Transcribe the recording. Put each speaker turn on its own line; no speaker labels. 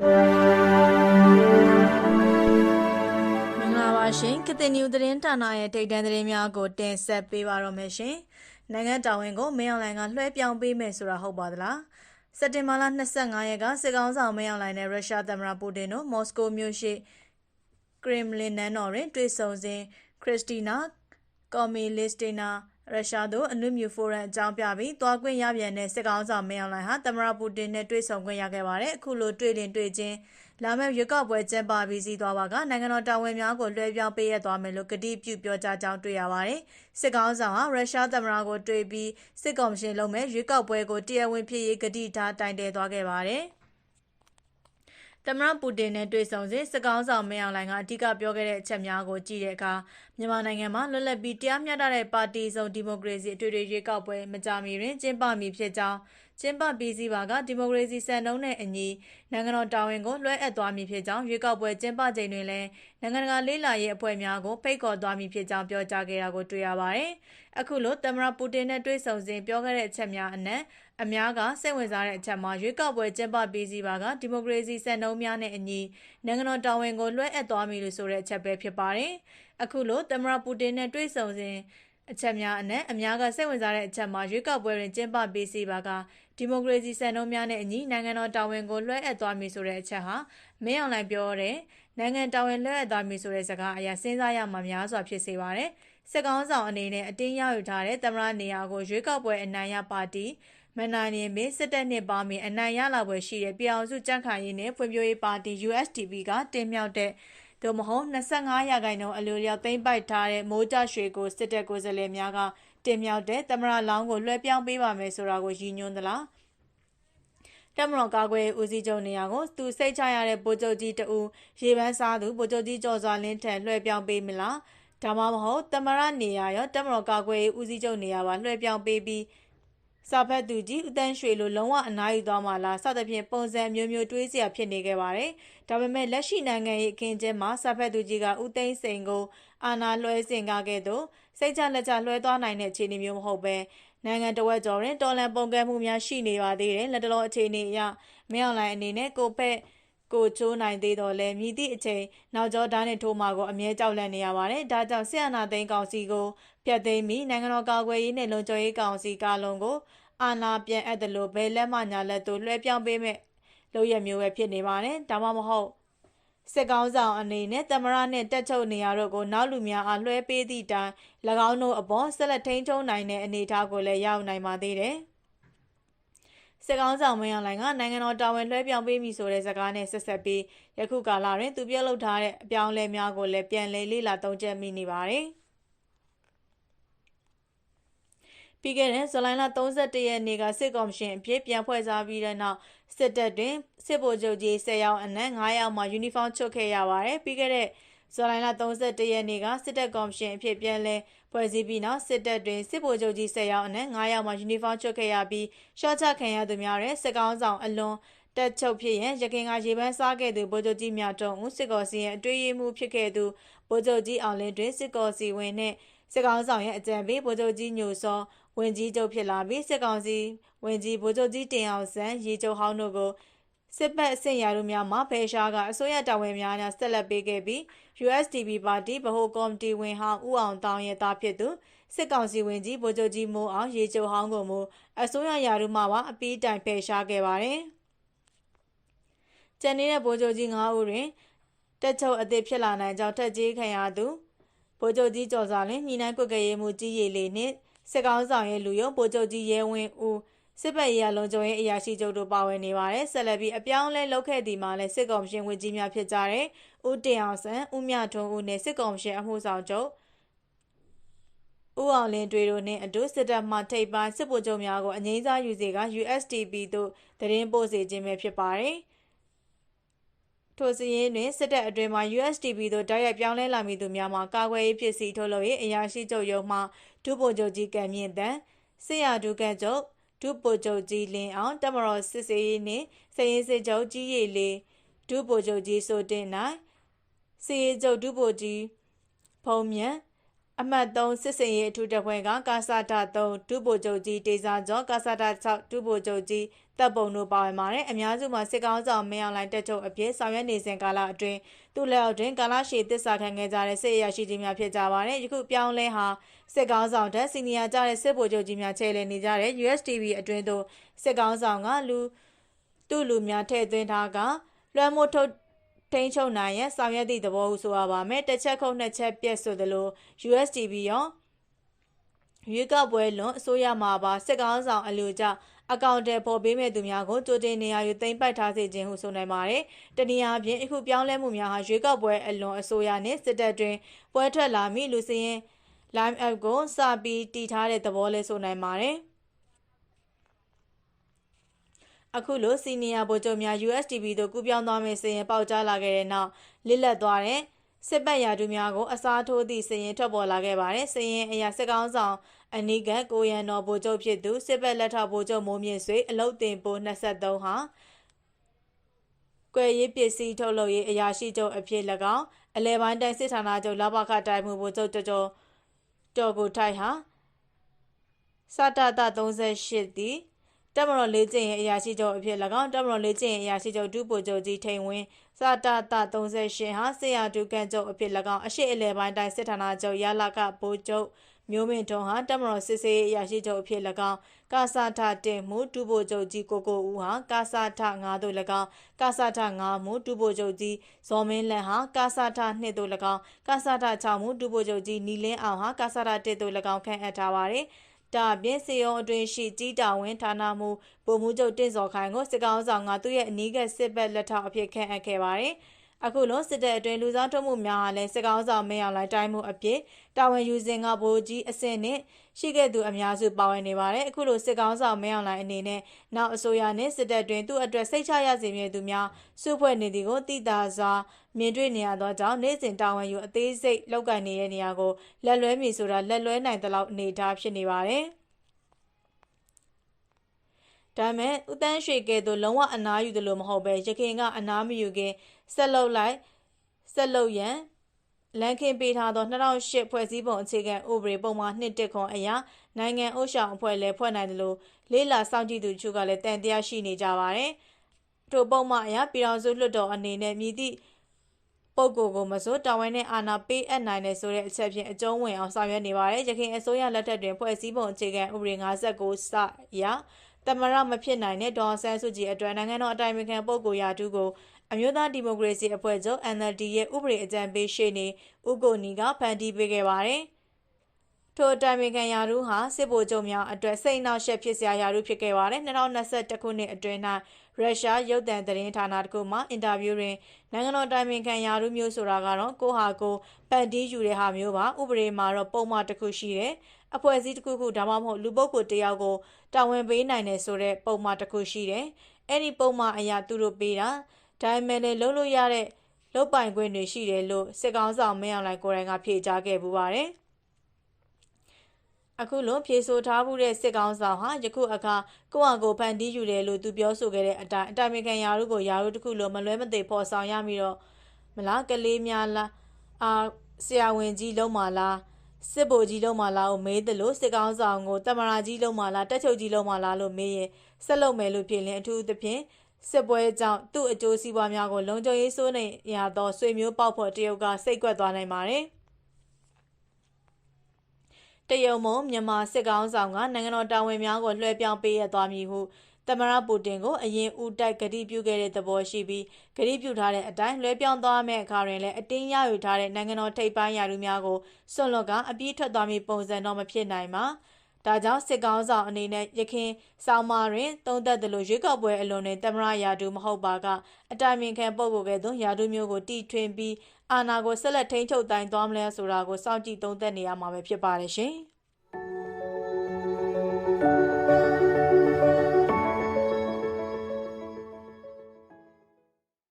မင်္ဂလာပါရှင်ကတင်နျူသတင်းဌာနရဲ့ထိပ်တန်းသတင်းများကိုတင်ဆက်ပေးပါတော့မယ်ရှင်နိုင်ငံတော်ဝင်ကိုမင်းအောင်လှိုင်ကလွှဲပြောင်းပေးမယ်ဆိုတာဟုတ်ပါသလားစက်တင်ဘာလ25ရက်ကစစ်ကောင်ဆောင်မင်းအောင်လှိုင်နဲ့ရုရှားသမ္မတပူတင်တို့မော်စကိုမြို့ရှိကရင်မလင်နန်းတော်တွင်တွေ့ဆုံစဉ်ခရစ်စတီနာကော်မီလစ်တီနာ ရုရှားတို့အနုမြူဖိုရမ်အကြောင်းပြပြီးတွားခွင့်ရပြန်တဲ့စစ်ကောင်ဆောင်မင်းအောင်လှိုင်ဟာသမ္မတပူတင်နဲ့တွေ့ဆုံခွင့်ရခဲ့ပါတယ်အခုလိုတွေ့တင်တွေ့ချင်းလာမယ့်ရွေးကောက်ပွဲကျင်းပပြီးစီးသွားပါကနိုင်ငံတော်တာဝန်များကိုလွှဲပြောင်းပေးရသွားမယ်လို့ကတိပြုပြောကြားကြောင်းတွေ့ရပါတယ်စစ်ကောင်ဆောင်ဟာရုရှားသမ္မတကိုတွေ့ပြီးစစ်ကော်မရှင်လုပ်မဲ့ရွေးကောက်ပွဲကိုတရားဝင်ဖြစ်ရေးကတိထားတိုင်တယ်သွားခဲ့ပါတယ်သမ္မတပူတင်နဲ့တွေ့ဆုံစဉ်စကောင်းဆောင်မင်းအောင်လှိုင်ကအဓိကပြောခဲ့တဲ့အချက်များကိုကြည့်တဲ့အခါ မြန်မာနိုင်ငံမှာလွတ်လပ်ပြီးတရားမျှတတဲ့ပါတီစုံဒီမိုကရေစီအထွေထွေရွေးကောက်ပွဲမကြာမီတွင်ကျင်းပမည်ဖြစ်ကြောင်းကျင်းပပြီးစီးပါကဒီမိုကရေစီစံနှုန်းနဲ့အညီနိုင်ငံတော်တာဝန်ကိုလွှဲအပ်သွားမည်ဖြစ်ကြောင်းရွေးကောက်ပွဲကျင်းပချိန်တွင်လည်းနိုင်ငံတကာလေးလာရေးအဖွဲ့များကိုဖိတ်ခေါ်သွားမည်ဖြစ်ကြောင်းပြောကြားခဲ့တာကိုတွေ့ရပါတယ်။အခုလိုသမ္မတပူတင်နဲ့တွေ့ဆုံစဉ်ပြောခဲ့တဲ့အချက်များအနက်အများကစိတ်ဝင်စားတဲ့အချက်မှာရွေးကောက်ပွဲကျင်းပပြီးစီးပါကဒီမိုကရေစီစံနှုန်းများနဲ့အညီနိုင်ငံတော်တာဝန်ကိုလွှဲအပ်သွားမည်လို့ဆိုတဲ့အချက်ပဲဖြစ်ပါတယ်။ အခုလိုသမ္မတပူတင်နဲ့တွေ့ဆုံစဉ်အချက်များအနက်အများကစိတ်ဝင်စားတဲ့အချက်မှာရွေးကောက်ပွဲတွင်ကျင်းပပြီးစီပါကဒီမိုကရေစီစံနှုန်းများနဲ့အညီနိုင်ငံတော်တာဝန်ကိုလွှဲအပ်သွားမည်ဆိုတဲ့အချက်ဟာမင်းအောင်လှိုင်ပြောတဲ့နိုင်ငံတာဝန်လွှဲအပ်သွားမည်ဆိုတဲ့စကားအရာစဉ်းစားရမှာများစွာဖြစ်စေပါတယ်။စစ်ကောင်းဆောင်အနေနဲ့အတင်းရယူထားတဲ့သမ္မတနေရာကိုရွေးကောက်ပွဲအနိုင်ရပါတီမနိုင်ရင်မင်းစစ်တပ်နှစ်ပါမီအနိုင်ရလာပွဲရှိတဲ့ပြည်အောင်စုကြန့်ခိုင်ရေးနဲ့ဖွံ့ဖြိုးရေးပါတီ USDP ကတင်မြှောက်တဲ့ သို့မဟုတ်25ရာခိုင်နှုန်းအလိုလျောက်သိမ့်ပိုက်ထားတဲ့မိုးကြရွှေကိုစစ်တပ်ကိုယ်စားလှယ်များကတင်မြှောက်တဲ့သမရလောင်းကိုလွှဲပြောင်းပေးပါမယ်ဆိုတာကိုရည်ညွှန်းသလားတမတော်ကာကွယ်ဦးစီးချုပ်နေရာကိုသူစိတ်ချရတဲ့ဗိုလ်ချုပ်ကြီးတဦးရေပန်းစားသူဗိုလ်ချုပ်ကြီးကျော်စွာလင်းထံလွှဲပြောင်းပေးမလားဒါမှမဟုတ်တမရနေရာရောတမတော်ကာကွယ်ဦးစီးချုပ်နေရာပါလွှဲပြောင်းပေးပြီး စာဖတ်သူကြီးဦးတန်းရွှေလိုလုံးဝအနားယူသွားမှလားစသဖြင့်ပုံစံမျိုးမျိုးတွေးစရာဖြစ်နေခဲ့ပါတယ်။ဒါပေမဲ့လက်ရှိနိုင်ငံရေးအခင်းကျင်းမှာစာဖတ်သူကြီးကဦးသိန်းစိန်ကိုအာဏာလွှဲစင်ကားခဲ့သို့စိတ်ချလက်ချလွှဲသွားနိုင်တဲ့အခြေအနေမျိုးမဟုတ်ပဲနိုင်ငံတော်ဝက်ကျော်တွင်တော်လန်ပုံကဲမှုများရှိနေပါသေးတယ်လက်တလောအခြေအနေအရမင်းအောင်လှိုင်အနေနဲ့ကိုဖက် ကိုချိုးနိုင်သေးတော့လဲမြည်သည့်အချိန်နောက်ကျောဓာတ်နဲ့ထိုးမှာကိုအမြဲကြောက်လန့်နေရပါတယ်။ဒါကြောင့်ဆီယနာသိန်းကောင်စီကိုဖျက်သိမ်းပြီးနိုင်ငံတော်ကာကွယ်ရေးနဲ့လုံခြုံရေးကောင်စီကားလုံးကိုအာဏာပြန်အပ်တယ်လို့ဘယ်လက်မှညာလက်တို့လွှဲပြောင်းပေးမဲ့လုပ်ရမျိုးပဲဖြစ်နေပါတယ်။ဒါမှမဟုတ်စစ်ကောင်းဆောင်အနေနဲ့တမရနဲ့တက်ချုပ်နေရတို့ကိုနောက်လူများအားလွှဲပေးသည့်တိုင်၎င်းတို့အပေါ်ဆက်လက်ထိန်းချုပ်နိုင်တဲ့အနေအထားကိုလည်းရောက်နိုင်ပါသေးတယ်။ စစ်ကောင်းဆောင်မင်းအောင်လှိုင်ကနိုင်ငံတော်တာဝန်လွှဲပြောင်းပေးမိဆိုတဲ့စကားနဲ့ဆက်ဆက်ပြီးယခုကာလတွင်သူပြုတ်လုထားတဲ့အပြောင်းအလဲများကိုလည်းပြန်လည်လေ့လာသုံးသပ်မိနေပါတယ်။ပြီးခဲ့တဲ့ဇူလိုင်လ31ရက်နေ့ကစစ်ကော်မရှင်အဖြစ်ပြန်ဖွဲ့စားပြီးတဲ့နောက်စစ်တပ်တွင်စစ်ဗိုလ်ချုပ်ကြီး10ယောက်အနက်9ယောက်မှယူနီဖောင်းချွတ်ခဲ့ရပါတယ်ပြီးခဲ့တဲ့ ဇူလိုင်လ31ရက်နေ့ကစစ်တပ်ကော်မရှင်အဖြစ်ပြန်လဲဖွဲ့စည်းပြီးနောက်စစ်တပ်တွင်စစ်ဗိုလ်ချုပ်ကြီး10ယောက်အနက်9ယောက်မှယူနီဖောင်းချွတ်ခဲ့ရပြီးရှော့ချခံရသူများရဲ့စစ်ကောင်းဆောင်အလွန်တက်ချုပ်ဖြစ်ရင်ရခင်ကရေပန်းစားခဲ့သူဗိုလ်ချုပ်ကြီးမြတ်တုံဦးစစ်ကော်စီရဲ့အတွေ့အမှုဖြစ်ခဲ့သူဗိုလ်ချုပ်ကြီးအောင်လင်းတွင်စစ်ကော်စီဝင်နဲ့စစ်ကောင်းဆောင်ရဲ့အကြံပေးဗိုလ်ချုပ်ကြီးညိုစောဝင်ကြီးချုပ်ဖြစ်လာပြီးစစ်ကောင်စီဝင်ကြီးဗိုလ်ချုပ်ကြီးတင်အောင်ဆန်းရေချုပ်ဟောင်းတို့ကို စစ်ပတ်အဆင့်ရာတို့များမှဖေရှားကအစိုးရတာဝန်များနဲ့ဆက်လက်ပေးခဲ့ပြီး USDP ပါတီဗဟိုကော်မတီဝင်ဟောင်းဦးအောင်တောင်းရဲ့သားဖြစ်သူစစ်ကောင်စီဝင်ကြီးဗိုလ်ချုပ်ကြီးမိုးအောင်ရေချုပ်ဟောင်းကိုမူအစိုးရရာတို့မှပါအပီးတိုင်ဖေရှားခဲ့ပါတယ်။ကျန်နေတဲ့ဗိုလ်ချုပ်ကြီး9ဦးတွင်တက်ချုပ်အသစ်ဖြစ်လာနိုင်ကြောင်းထက်ကြီးခံရသူဗိုလ်ချုပ်ကြီးကျော်စွာလင်းညီနိုင်ကွက်ကရေးမှုကြီးရည်လေးနှင့်စစ်ကောင်းဆောင်ရဲ့လူယုံဗိုလ်ချုပ်ကြီးရဲဝင်းဦး စစ်ပတ်ရေးလုံခြုံရေးအရာရှိချုပ်တို့ပါဝင်နေပါတယ်ဆက်လက်ပြီးအပြောင်းလဲလုပ်ခဲ့ဒီမှာလဲစစ်ကော်မရှင်ဝင်ကြီးများဖြစ်ကြတဲ့ဦးတင်အောင်ဆန်းဦးမြထွန်းဦးနဲ့စစ်ကော်မရှင်အမှုဆောင်ချုပ်ဦးအောင်လင်းတွေတို့နှင့်အတူစစ်တပ်မှထိပ်ပိုင်းစစ်ဗိုလ်ချုပ်များကိုအငိမ့်စားယူစေက USDP သို့တရင်ပို့စေခြင်းပဲဖြစ်ပါတယ်ထိုစည်းရင်းတွင်စစ်တပ်အတွင်းမှာ USDP သို့တိုက်ရိုက်ပြောင်းလဲလာမည်သူများမှာကာကွယ်ရေးဖြစ်စီထုတ်လုပ်ရေးအရာရှိချုပ်ရုံးမှဒုဗိုလ်ချုပ်ကြီးကံမြင့်တန်းစစ်ရဒုကချုပ် ဒုဗိုလ်ချုပ်ကြီးလင်းအောင်တမတော်စစ်စေးရေးနှင့်စရင်စစ်ချုပ်ကြီးရည်လေးဒုဗိုလ်ချုပ်ကြီးစိုးတင်နိုင်စီရေးချုပ်ဒုဗိုလ်ကြီးဖုံးမြတ် အမှတ်3စစ်စင်ရေးအထူးတပ်ဖွဲ့ကကာစာတာ3ဒုဗိုလ်ချုပ်ကြီးတေစာကျော်ကာစာတာ6ဒုဗိုလ်ချုပ်ကြီးတပ်ပုံတို့ပါဝင်ပါတယ်အများစုမှာစစ်ကောင်းဆောင်မင်းအောင်လှိုင်တက်ချုပ်အဖြစ်ဆောင်ရွက်နေစဉ်ကာလအတွင်းသူ့လက်အောက်တွင်ကာလရှည်တစ္ဆာခံခဲ့ကြတဲ့စစ်အရာရှိကြီးများဖြစ်ကြပါတယ်ယခုပြောင်းလဲဟာစစ်ကောင်းဆောင်တက်စီနီယာကြတဲ့စစ်ဗိုလ်ချုပ်ကြီးများချဲ့လည်နေကြတဲ့ USTV အတွင်းသို့စစ်ကောင်းဆောင်ကလူသူ့လူများထည့်သွင်းထားကလွှမ်းမိုးထုတ် ထိန်းချုပ်နိုင်ရန်ဆောင်ရွက်သည့်သဘောဟုဆိုရပါမယ်တစ်ချက်ခုတ်နှစ်ချက်ပြက်ဆိုသလို USTV ရောရွေးကောက်ပွဲလွန်အစိုးရမှာပါစစ်ကောင်းဆောင်အလူကြအကောင့်တွေပေါ်ပေးမဲ့သူများကိုကြိုတင်နေရာယူသိမ်းပိုက်ထားစေခြင်းဟုဆိုနိုင်ပါတယ်။တနည်းအားဖြင့်အခုပြောင်းလဲမှုများဟာရွေးကောက်ပွဲအလွန်အစိုးရနှင့်စစ်တပ်တွင်ပွဲထွက်လာမည့်လူစည်းရင် line app ကိုစပြီးတည်ထားတဲ့သဘောလေးဆိုနိုင်ပါတယ်။ အခုလိုစီနီယာဗိုလ်ချုပ်များ USDP သို့ကူးပြောင်းသွားမယ့်စည်ရင်ပေါက်ကြားလာခဲ့တဲ့နောက်လစ်လက်သွားတဲ့စစ်ပတ်ရာထူးများကိုအစားထိုးသည့်စည်ရင်ထွက်ပေါ်လာခဲ့ပါတယ်။စည်ရင်အရာစစ်ကောင်းဆောင်အနိကကိုရန်တော်ဗိုလ်ချုပ်ဖြစ်သူစစ်ပတ်လက်ထောက်ဗိုလ်ချုပ်မိုးမြင့်ဆွေအလုတ်တင်ပိုး23ဟာကွယ်ရေးပစ္စည်းထုတ်လုပ်ရေးအရာရှိချုပ်အဖြစ်၎င်းအလဲပိုင်းတိုင်းစစ်ဌာနချုပ်လဘခတိုင်မှုဗိုလ်ချုပ်တော်တော်တော်ကိုထိုက်ဟာစတတ38သည် တပ်မတော်လေးကျင်းရဲ့အရာရှိချုပ်အဖြစ်၎င်းတပ်မတော်လေးကျင်းရဲ့အရာရှိချုပ်ဒုဗိုလ်ချုပ်ကြီးထိန်ဝင်းစတတ38ဟာဆေးရဒုကန်ချုပ်အဖြစ်၎င်းအရှိအလဲပိုင်းတိုင်းစစ်ဌာနချုပ်ရလာကဗိုလ်ချုပ်မျိုးမင်းထွန်းဟာတပ်မတော်စစ်စေးအရာရှိချုပ်အဖြစ်၎င်းကာစာထတင်မှုဒုဗိုလ်ချုပ်ကြီးကိုကိုဦးဟာကာစာထ9တို့၎င်းကာစာထ9မှုဒုဗိုလ်ချုပ်ကြီးဇော်မင်းလန်ဟာကာစာထ2တို့၎င်းကာစာထ6မှုဒုဗိုလ်ချုပ်ကြီးနီလင်းအောင်ဟာကာစာထ1တို့၎င်းခန့်အပ်ထားပါတယ် ဒါအပြင်စေယုံအတွင်းရှိကြီးတာဝန်ဌာနမှုဗိုလ်မှူးချုပ်တင့်စော်ခိုင်ကိုစစ်ကောင်ဆောင်ကသူ့ရဲ့အနီးကပ်စစ်ဘက်လက်ထောက်အဖြစ်ခန့်အပ်ခဲ့ပါတယ်။ အခုလိုစစ်တပ်အတွင်းလူစားထုတ်မှုများအားလည်းစစ်ကောင်းဆောင်မင်းအောင်လှိုင်တိုင်းမှုအဖြစ်တာဝန်ယူစဉ်ကဗိုလ်ကြီးအဆင့်နဲ့ရှိခဲ့သူအများစုပါဝင်နေပါတယ်အခုလိုစစ်ကောင်းဆောင်မင်းအောင်လှိုင်အနေနဲ့နောက်အစိုးရနဲ့စစ်တပ်တွင်သူ့အတွက်စိတ်ချရစေမည်သူများစုဖွဲ့နေသည်ကိုတိတာစွာမြင်တွေ့နေရသောကြောင့်နေ့စဉ်တာဝန်ယူအသေးစိတ်လောက်ကင်နေတဲ့နေရာကိုလက်လွဲမည်ဆိုတာလက်လွဲနိုင်သလောက်အနေအထားဖြစ်နေပါတယ် ဒါမဲ့ဦးတန်းရွှေကဲ့သို့လုံးဝအနားယူတယ်လို့မဟုတ်ပဲရခင်ကအနားမယူခင်ဆက်လုပ်လိုက်ဆက်လုပ်ရန်လန်ခင်ပေးထားသော2008ဖွဲ့စည်းပုံအခြေခံဥပဒေပုံမှန်1တက်ခွန်အရာနိုင်ငံအုပ်ဆောင်အဖွဲ့လည်းဖွဲ့နိုင်တယ်လို့လေးလာစောင့်ကြည့်သူချုပ်ကလည်းတန်တရားရှိနေကြပါတယ်။ထိုပုံမှန်အရာပြည်တော်စုလွှတ်တော်အနေနဲ့မြည်သည့်ပုဂ္ဂိုလ်ကိုမစိုးတာဝန်နဲ့အာဏာပေးအပ်နိုင်တယ်ဆိုတဲ့အချက်ဖြင့်အကျုံးဝင်အောင်ဆောင်ရွက်နေပါတယ်။ရခိုင်အစိုးရလက်ထက်တွင်ဖွဲ့စည်းပုံအခြေခံဥပဒေ59စရာ တမရမဖြစ်နိုင်တဲ့ဒေါ်ဆန်းစုကြည်အတွက်နိုင်ငံတော်အတိုင်ပင်ခံပုဂ္ဂိုလ်ရာထူးကိုအမျိုးသားဒီမိုကရေစီအဖွဲ့ချုပ် NLD ရဲ့ဥပဒေအကြံပေးရှေ့နေဦးကိုနီကဖန်တီးပေးခဲ့ပါတယ်။ထိုအတိုင်ပင်ခံရာထူးဟာစစ်ဗိုလ်ချုပ်များအတွက်စိတ်နှောက်ယှက်ဖြစ်စရာရာထူးဖြစ်ခဲ့ပါတယ်။2021ခုနှစ်အတွင်း၌ရုရှားရုပ်သံသတင်းဌာနတစ်ခုမှအင်တာဗျူးတွင်နိုင်ငံတော်တိုင်ပင်ခံရာထူးမျိုးဆိုတာကတော့ကိုဟာကိုပန်တီးယူတဲ့ဟာမျိုးပါဥပဒေမှာတော့ပုံမှန်တစ်ခုရှိတယ် အဖွဲ့အစည်းတစ်ခုခုဒါမှမဟုတ်လူပုဂ္ဂိုလ်တယောက်ကိုတာဝန်ပေးနိုင်တယ်ဆိုတဲ့ပုံမှန်တစ်ခုရှိတယ်အဲ့ဒီပုံမှန်အရာသူတို့ပေးတာဒါပေမဲ့လည်းလုံးလို့ရတဲ့လုတ်ပိုင်ခွင့်တွေရှိတယ်လို့စစ်ကောင်ဆောင်မင်းအောင်လှိုင်ကိုယ်တိုင်ကဖြေကြားခဲ့ပူပါတယ်အခုလိုဖြေဆိုထားမှုတဲ့စစ်ကောင်ဆောင်ဟာယခုအခါကိုယ့်အကိုဖန်တီးယူတယ်လို့သူပြောဆိုခဲ့တဲ့အတိုင်းအတိုင်ပင်ခံရာတို့ကိုယာတို့တခုလိုမလွဲမသွေဖော်ဆောင်ရမီတော့မလားကလေးများလားအာဆရာဝန်ကြီးလုံးမလား စစ်ဗိုလ်ကြီးလုံးမလားကိုမေးတယ်လို့စစ်ကောင်ဆောင်ကိုတမရာကြီးလုံးမလားတက်ချုပ်ကြီးလုံးမလားလို့မေးရင်ဆက်လုပ်မယ်လို့ဖြစ်ရင်အထူးသဖြင့်စစ်ပွဲကြောင့်သူ့အကျိုးစီးပွားများကိုလုံခြုံရေးစိုးနေရသောဆွေမျိုးပေါက်ဖော်တရုတ်ကစိတ်ကွက်သွားနိုင်ပါတယ်။တရုတ်မုံမြန်မာစစ်ကောင်ဆောင်ကနိုင်ငံတော်တာဝန်များကိုလွှဲပြောင်းပေးရသွားမည်ဟု သမရပူတင်ကိုအရင်ဦးတိုက်ကတိပြုခဲ့တဲ့သဘောရှိပြီးကတိပြုထားတဲ့အတိုင်းလွှဲပြောင်းသွားမယ့်အခါတွင်လည်းအတင်းရယူထားတဲ့နိုင်ငံတော်ထိပ်ပိုင်းရာထူးများကိုစွန့်လွတ်ကအပြည့်ထွက်သွားမည့်ပုံစံတော့မဖြစ်နိုင်ပါ။ဒါကြောင့်စစ်ကောင်းဆောင်အနေနဲ့ရခင်ဆောင်းမာတွင်သုံးသက်တယ်လို့ရွေးကောက်ပွဲအလွန်တွင်တမရယာတူမဟုတ်ပါကအတိုင်ပင်ခံပုဂ္ဂိုလ်ကဲ့သို့ယာတူမျိုးကိုတီထွင်ပြီးအာဏာကိုဆက်လက်ထိန်းချုပ်တိုင်သွားမလဲဆိုတာကိုစောင့်ကြည့်သုံးသပ်နေရမှာပဲဖြစ်ပါတယ်ရှင်။